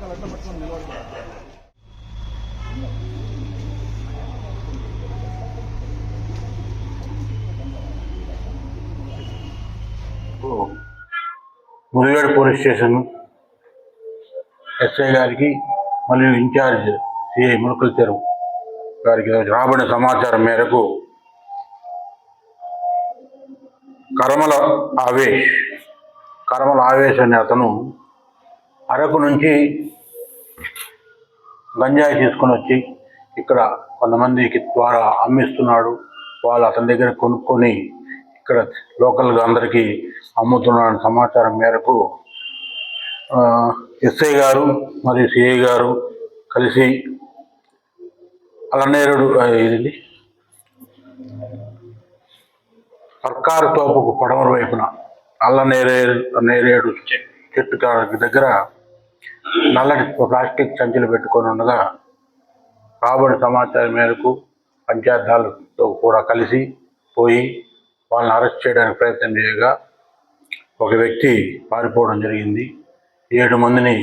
ఇక్కడ అందరూ Mudivedu police station. SI గారికి మరియు ఇన్ఛార్జ్ సిఐ ములకల చెరువు గారికి రాబడిన సమాచారం మేరకు కరమల ఆవేష్ కరమల ఆవేశ్ అనే అతను అరకు నుంచి గంజాయి తీసుకొని వచ్చి ఇక్కడ కొంతమందికి ద్వారా అమ్మిస్తున్నాడు. వాళ్ళు అతని దగ్గర కొనుక్కొని ఇక్కడ లోకల్గా అందరికీ అమ్ముతున్నాడు సమాచారం మేరకు ఎస్ఐ గారు మరియు సిఐ గారు కలిసి అలనేరుడు ఇది సర్కారు తోపుకు పడమర వైపున అల్లనేరే నేరేడు చెట్టు దగ్గర నల్లటి ప్లాస్టిక్ సంచులు పెట్టుకొని ఉండగా రాబడి సమాచారం మేరకు పంచాయతాలతో కూడా కలిసి పోయి వాళ్ళని అరెస్ట్ చేయడానికి ప్రయత్నం చేయగా ఒక వ్యక్తి పారిపోవడం జరిగింది. ఏడు మందిని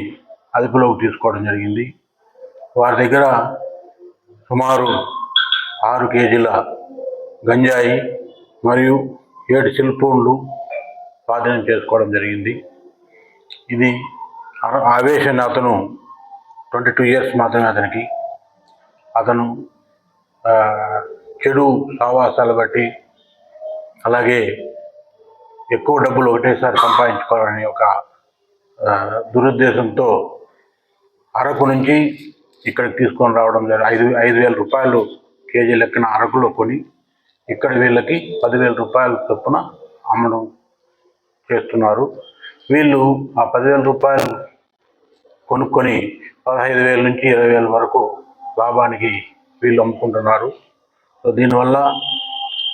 అదుపులోకి తీసుకోవడం జరిగింది. వారి దగ్గర సుమారు ఆరు కేజీల గంజాయి మరియు ఏడు సెల్ ఫోన్లు స్వాధీనం చేసుకోవడం జరిగింది. ఇది ఆవేశం అతను ట్వంటీ టూ ఇయర్స్ మాత్రమే అతనికి. అతను చెడు సావాసాలు బట్టి అలాగే ఎక్కువ డబ్బులు ఒకటేసారి సంపాదించుకోవాలని ఒక దురుద్దేశంతో అరకు నుంచి ఇక్కడికి తీసుకొని రావడం జరిగింది ఐదు ఐదు వేల రూపాయలు కేజీ లెక్కన అరకులో కొని ఇక్కడ వీళ్ళకి పదివేల రూపాయల చొప్పున అమ్మడం చేస్తున్నారు. వీళ్ళు ఆ పదివేల రూపాయలు కొనుక్కొని పదహైదు వేల నుంచి ఇరవై వేల వరకు లాభానికి వీళ్ళు అమ్ముకుంటున్నారు. సో దీనివల్ల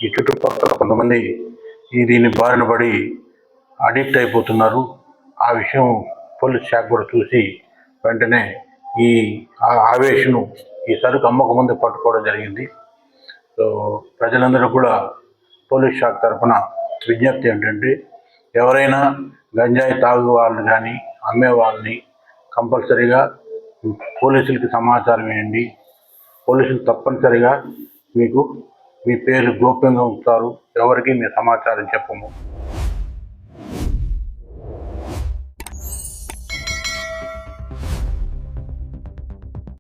ఈ చుట్టుపక్కల కొంతమంది ఈ దీని బారిన పడి అడిక్ట్ అయిపోతున్నారు. ఆ విషయం పోలీస్ శాఖ కూడా చూసి వెంటనే ఈ ఆవేశను ఈ సరుకు అమ్మక ముందు పట్టుకోవడం జరిగింది. సో ప్రజలందరూ కూడా పోలీస్ శాఖ తరఫున విజ్ఞప్తి ఏంటంటే ఎవరైనా గంజాయి తాగు వాళ్ళని కానీ అమ్మే వాళ్ళని కంపల్సరీగా పోలీసులకి సమాచారం ఇవ్వండి. పోలీసులు తప్పనిసరిగా మీకు మీ పేరు గోప్యంగా ఉంచుతారు. ఎవరికి మీ సమాచారం చెప్పము.